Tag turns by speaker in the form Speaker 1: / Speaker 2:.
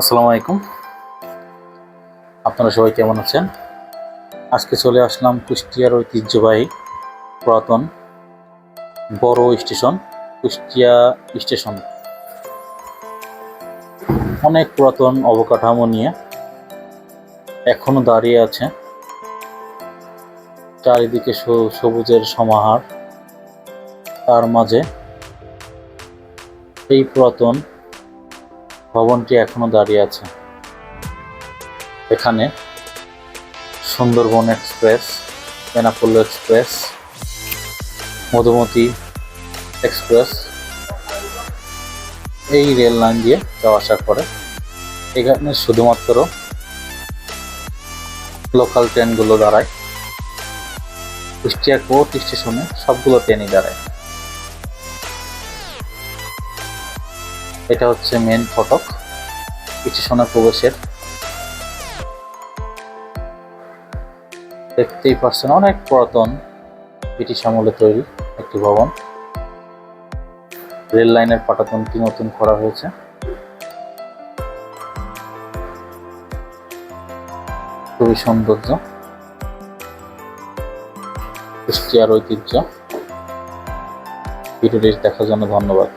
Speaker 1: আসসালামু আলাইকুম। আপনারা সবাই কেমন আছেন? আজকে চলে আসলাম কুষ্টিয়ার ঐতিহ্যবাহী পুরাতন বড় স্টেশন, কুষ্টিয়া স্টেশন। অনেক পুরাতন অবকাঠামো নিয়ে এখনও দাঁড়িয়ে আছে। চারিদিকে সবুজের সমাহার। তার মাঝে এই পুরাতন ভবনটি এখনও দাঁড়িয়ে আছে? এখানে Sundarban express, Benapole express, Madhumati express, এই রেল লাইন দিয়ে যাওয়া আসা করে এখানে শুধুমাত্র লোকাল ট্রেনগুলো দাঁড়ায়। কুষ্টিয়া কোর্ট স্টেশনে সবগুলো ট্রেনই দাঁড়ায়। এটা হচ্ছে মেন ফটক সোনা প্রবেশের দেখতেই পাচ্ছেন অনেক পুরাতন ব্রিটিশ আমলে তৈরি একটি ভবন। রেল লাইনের পাটাতনটি নতুন করা হয়েছে? খুবই সৌন্দর্য। কুষ্টিয়ার ঐতিহ্য। ভিডিওটি দেখার জন্য ধন্যবাদ।